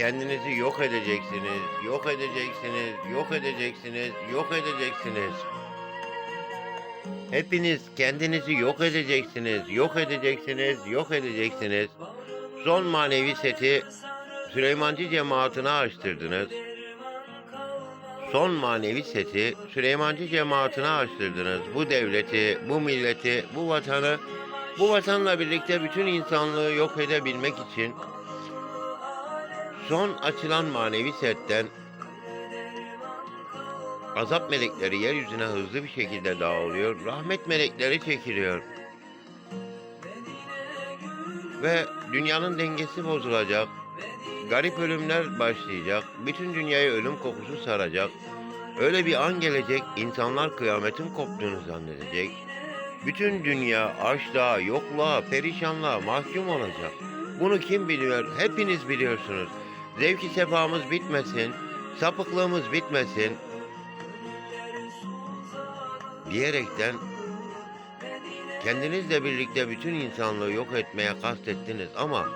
kendinizi yok edeceksiniz, yok edeceksiniz, yok edeceksiniz, yok edeceksiniz. Hepiniz kendinizi yok edeceksiniz, yok edeceksiniz, yok edeceksiniz. Son manevi seti Süleymancı cemaatine açtırdınız. Son manevi seti Süleymancı cemaatine açtırdınız. Bu devleti, bu milleti, bu vatanı, bu vatanla birlikte bütün insanlığı yok edebilmek için son açılan manevi setten azap melekleri yeryüzüne hızlı bir şekilde dağılıyor. Rahmet melekleri çekiliyor. Ve dünyanın dengesi bozulacak. Garip ölümler başlayacak. Bütün dünyayı ölüm kokusu saracak. Öyle bir an gelecek, insanlar kıyametin koptuğunu zannedecek. Bütün dünya açlığa, yokluğa, perişanlığa mahkum olacak. Bunu kim biliyor? Hepiniz biliyorsunuz. Zevki sefamız bitmesin, sapıklığımız bitmesin. Diyerekten kendinizle birlikte bütün insanlığı yok etmeye kastettiniz ama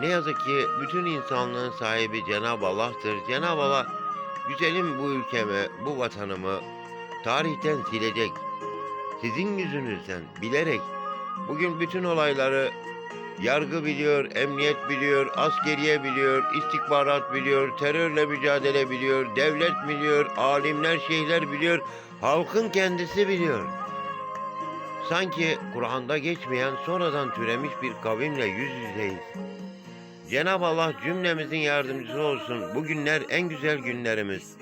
ne yazık ki bütün insanlığın sahibi Cenab-ı Allah'tır. Cenab-ı Allah güzelim bu ülkemi, bu vatanımı tarihten silecek. Sizin yüzünüzden bilerek bugün bütün olayları yargı biliyor, emniyet biliyor, askeriye biliyor, istihbarat biliyor, terörle mücadele biliyor, devlet biliyor, alimler, şeyhler biliyor, halkın kendisi biliyor. Sanki Kur'an'da geçmeyen sonradan türemiş bir kavimle yüz yüzeyiz. Cenab-ı Allah cümlemizin yardımcısı olsun. Bu günler en güzel günlerimiz.